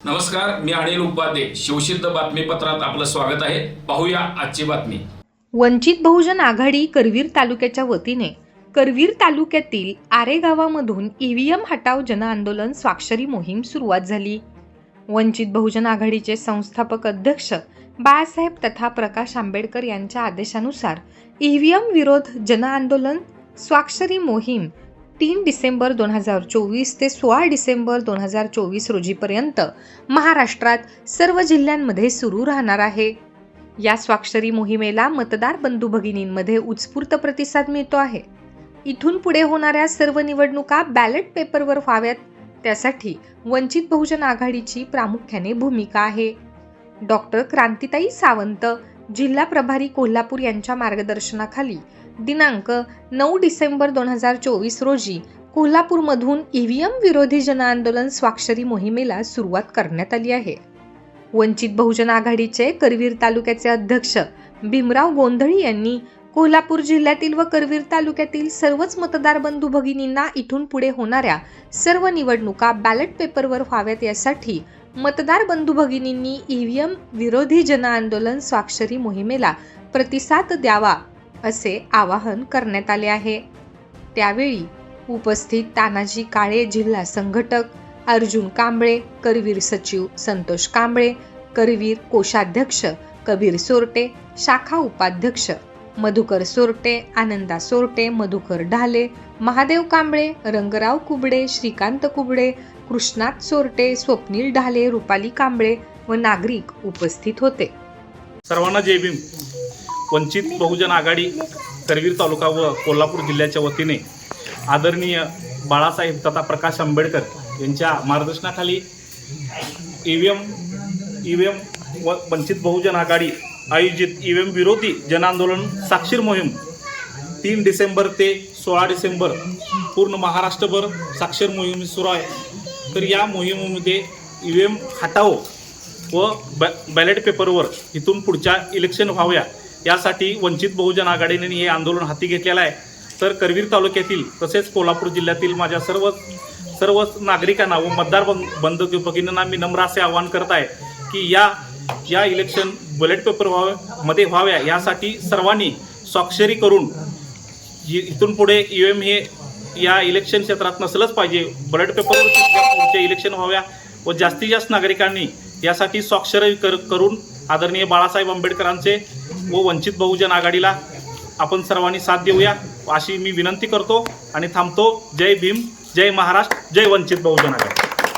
नमस्कार मी अनिल उपाध्ये. शिवसिद्ध बातमीपत्रात आपलं स्वागत आहे. पाहूया आजची बातमी. वंचित बहुजन आघाडी करवीर तालुक्याच्या वतीने करवीर तालुक्यातील आरे गावामधून ईव्हीएम हटाव जनआंदोलन स्वाक्षरी मोहीम सुरुवात झाली. वंचित बहुजन आघाडीचे संस्थापक अध्यक्ष बाळासाहेब तथा प्रकाश आंबेडकर यांच्या आदेशानुसार ईव्हीएम विरोध जनआंदोलन स्वाक्षरी मोहीम तीन डिसेंबर दोन हजार चोवीस ते सोळा डिसेंबर दोन हजार चोवीस रोजीपर्यंत महाराष्ट्रात सर्व जिल्ह्यांमध्ये सुरू राहणार आहे. या स्वाक्षरी मोहिमेला मतदार बंधू भगिनींमध्ये उत्स्फूर्त प्रतिसाद मिळतो आहे. इथून पुढे होणाऱ्या सर्व निवडणुका बॅलेट पेपरवर व्हाव्यात त्यासाठी वंचित बहुजन आघाडीची प्रामुख्याने भूमिका आहे. डॉक्टर क्रांतिताई सावंत जिल्हा प्रभारी कोल्हापूर यांच्या मार्गदर्शनाखाली दिनांक नऊ डिसेंबर दोन हजार चोवीस रोजी कोल्हापूरमधून ईव्हीएम विरोधी जनआंदोलन स्वाक्षरी मोहिमेला सुरुवात करण्यात आली आहे. वंचित बहुजन आघाडीचे करवीर तालुक्याचे अध्यक्ष भीमराव गोंधळी यांनी कोल्हापूर जिल्ह्यातील व करवीर तालुक्यातील सर्वच मतदार बंधू भगिनींना इथून पुढे होणाऱ्या सर्व निवडणुका बॅलेट पेपरवर व्हाव्यात यासाठी मतदार बंधू भगिनींनी ईव्हीएम विरोधी जनआंदोलन स्वाक्षरी मोहिमेला प्रतिसाद द्यावा असे आवाहन करण्यात आले आहे. त्यावेळी उपस्थित तानाजी काळे जिल्हा संघटक अर्जुन कांबळे करवीर सचिव संतोष कांबळे करवीर कोषाध्यक्ष कबीर सोरटे शाखा उपाध्यक्ष मधुकर सोरटे आनंदा सोरटे मधुकर ढाले महादेव कांबळे रंगराव कुबडे श्रीकांत कुबडे कृष्णात सोरटे स्वप्नील ढाले रुपाली कांबळे व नागरिक उपस्थित होते. सर्वांना जय भीम. वंचित बहुजन आघाडी करवीर तालुका व कोल्हापूर जिल्ह्याच्या वतीने आदरणीय बाळासाहेब तथा प्रकाश आंबेडकर यांच्या मार्गदर्शनाखाली E V M E V M व वंचित बहुजन आघाडी आयोजित ई एम विरोधी जनआंदोलन साक्षीर मोहीम. तीन डिसेंबर ते सोळा डिसेंबर पूर्ण महाराष्ट्रभर साक्षर मोहीम सुरू आहे. तर या मोहिमेमध्ये ई व्ही एम हटाओ व बॅ बॅलेट पेपरवर इथून पुढच्या इलेक्शन व्हाव्या यासाठी वंचित बहुजन आघाडीने हे आंदोलन हाती घेतलेलं आहे. तर करवीर तालुक्यातील तसेच कोल्हापूर जिल्ह्यातील माझ्या सर्व सर्वच नागरिकांना व मतदार बंद बंधू मी नम्र असे आवाहन करत आहे की या या इलेक्शन बलेट पेपर व्हाव्या मध्ये व्हाव्या यासाठी सर्वांनी स्वाक्षरी करून इथून पुढे यू एम हे या इलेक्शन क्षेत्रात नसलंच पाहिजे. बॅलेट पेपरवर इलेक्शन व्हाव्या व जास्तीत जास्त नागरिकांनी यासाठी स्वाक्षरी कर करून आदरणीय बाळासाहेब आंबेडकरांचे व वंचित बहुजन आघाडीला आपण सर्वांनी साथ देऊया. अशी मी विनंती करतो आणि थांबतो. जय भीम जय महाराष्ट्र जय वंचित बहुजन आघाडी.